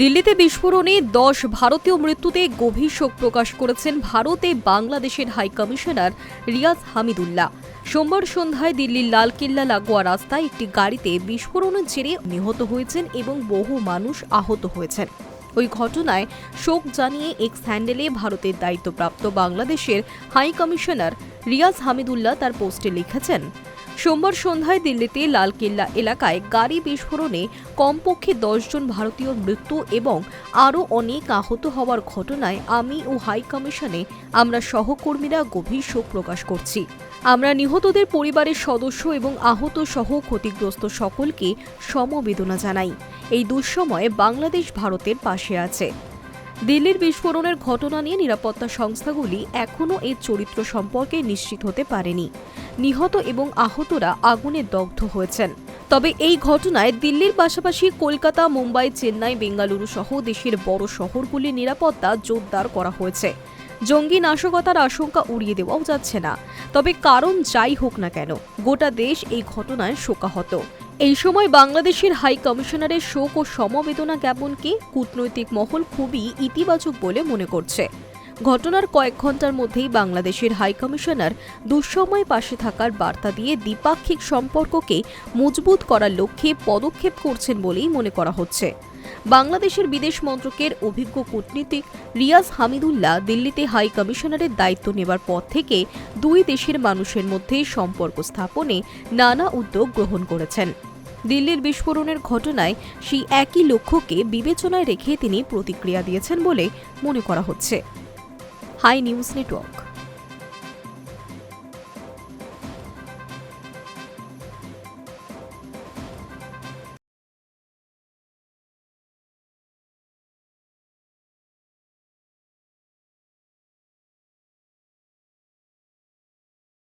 দিল্লিতে বিস্ফোরণে দশ ভারতীয় মৃত্যুতে গভীর শোক প্রকাশ করেছেন ভারতে বাংলাদেশের হাই কমিশনার রিয়াজ হামিদুল্লাহ। সোমবার সন্ধ্যায় দিল্লির লালকেল্লা লাগোয়া রাস্তায় একটি গাড়িতে বিস্ফোরণের জেরে নিহত হয়েছেন এবং বহু মানুষ আহত হয়েছেন। ওই ঘটনায় শোক জানিয়ে এক্স হ্যান্ডেলে ভারতের দায়িত্বপ্রাপ্ত বাংলাদেশের হাই কমিশনার রিয়াজ হামিদুল্লাহ তার পোস্টে লিখেছেন সোমবার সন্ধ্যায় দিল্লিতে লালকেল্লা এলাকায় গাড়ি বিস্ফোরণে কমপক্ষে দশজন ভারতীয় মৃত্যু এবং আরও অনেক আহত হওয়ার ঘটনায় আমি ও হাই কমিশনে আমরা সহকর্মীরা গভীর শোক প্রকাশ করছি। আমরা নিহতদের পরিবারের সদস্য এবং আহত সহ ক্ষতিগ্রস্ত সকলকে সমবেদনা জানাই। এই দুঃসময়ে বাংলাদেশ ভারতের পাশে আছে। দিল্লির বিস্ফোরণের ঘটনা নিয়ে নিরাপত্তা সংস্থাগুলি এখনও এর চরিত্র সম্পর্কে নিশ্চিত হতে পারেনি। নিহত এবং আহতরা আগুনে দগ্ধ হয়েছেন। তবে এই ঘটনায় দিল্লির পাশাপাশি কলকাতা, মুম্বাই, চেন্নাই, বেঙ্গালুরু সহ দেশের বড় শহরগুলির নিরাপত্তা জোরদার করা হয়েছে। জঙ্গি নাশকতার আশঙ্কা উড়িয়ে দেওয়াও যাচ্ছে না। তবে কারণ যাই হোক না কেন, গোটা দেশ এই ঘটনায় শোকাহত। এই সময় বাংলাদেশের হাই কমিশনারের শোক ও সমবেদনা জ্ঞাপনকে কূটনৈতিক মহল খুবই ইতিবাচক বলে মনে করছে। ঘটনার কয়েক ঘণ্টার মধ্যেই বাংলাদেশের হাই কমিশনার দুঃসময় পাশে থাকার বার্তা দিয়ে দ্বিপাক্ষিক সম্পর্ককে মজবুত করার লক্ষ্যে পদক্ষেপ করছেন বলেই মনে করা হচ্ছে। বাংলাদেশের বিদেশ মন্ত্রকের অভিজ্ঞ কূটনীতিক রিয়াজ হামিদুল্লাহ দিল্লিতে হাই কমিশনারের দায়িত্ব নেবার পর থেকে দুই দেশের মানুষের মধ্যে সম্পর্ক স্থাপনে নানা উদ্যোগ গ্রহণ করেছেন। দিল্লির বিস্ফোরণের ঘটনায় সেই একই লক্ষ্যকে বিবেচনায় রেখে তিনি প্রতিক্রিয়া দিয়েছেন বলে মনে করা হচ্ছে। Hi news network.